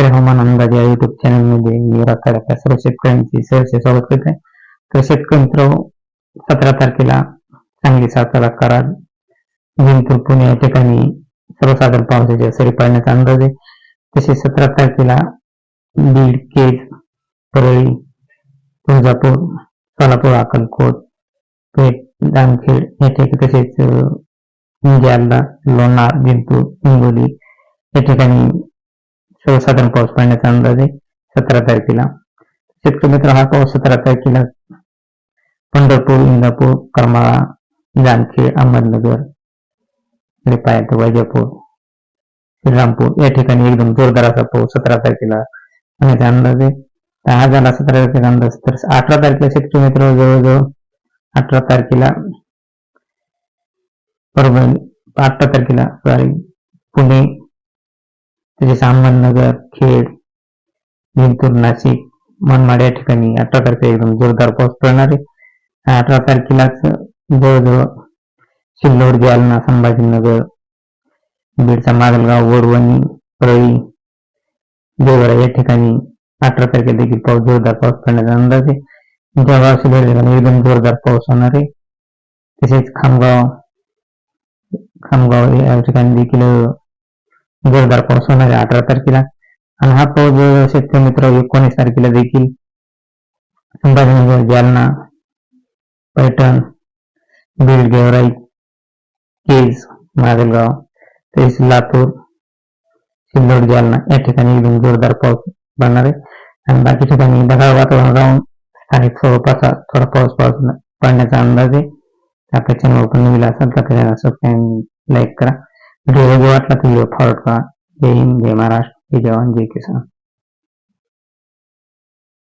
शेतकरी हवामान अंदाज या युट्यूब चॅनलमध्ये मी राखाड्याच्या सर्व शेतकऱ्यांची सहर्ष स्वागत करते तर शेतकरी मित्र सतरा तारखेला सांगली सातारा कराड जिंतूर पुणे या ठिकाणी सर्वसाधारण पावसाच्या सरी पाडण्याचा अंदाज आहे. तसेच सतरा तारखेला बीड केज परळी तुळजापूर सोलापूर अक्कलकोट पेठ जामखेड या ठिकाणी तसेच जालना लोणार जिंतूर हिंगोली या ठिकाणी सर्वसाधारण पाऊस पडण्याचा अंदाज आहे सतरा तारखेला. शेतकरी मित्र हा पाऊस सतरा तारखेला पंढरपूर इंदापूर करमाळा जामखेड अहमदनगर रिपायत वैजापूर श्रीरामपूर या ठिकाणी एकदम जोरदार असा पाऊस सतरा तारखेला होण्याचा अंदाज आहे. हा झाला सतरा तारखेचा अंदाज. तर अठरा तारखेला शेतकरी मित्र जवळजवळ अठरा तारखेला परभणी अठरा तारखेला सॉरी पुणे तसेच अहमदनगर खेड जिंतूर नाशिक मनमाड या ठिकाणी अठरा तारखेला एकदम जोरदार पाऊस पडणार आहे. अठरा तारखेलाच जवळजवळ सिल्लोड जालना संभाजीनगर बीडचा मागलगाव वडवणी परळी देवरा या ठिकाणी अठरा तारखेला देखील पाऊस जोरदार पाऊस पडण्याचा अंदाज आहे. जळगाव सिल्लोड ठिकाणी एकदम जोरदार पाऊस होणार आहे. तसेच खामगाव खामगाव या ठिकाणी देखील जोरदार पाऊस होणार आहे अठरा तारखेला. आणि हा पाऊस जवळजवळ शेतकरी मित्र एकोणीस तारखेला देखील संभाजीनगर जालना पैठण बीड गेवराई केज माजलगाव तसेच लातूर सिल्लोड जालना या ठिकाणी एकदम जोरदार पाऊस पडणार आहे. आणि बाकी ठिकाणी ढगाळ वातावरण राहून स्थानिक स्वरूपाचा थोडा पाऊस पाऊस पडण्याचा अंदाज आहे. आपल्या चॅनल पण नवीन तर सबस्क्राईब लाईक करा. व्हिडिओ वाटला तर व्हिडिओ फॉरवर्ड करा जय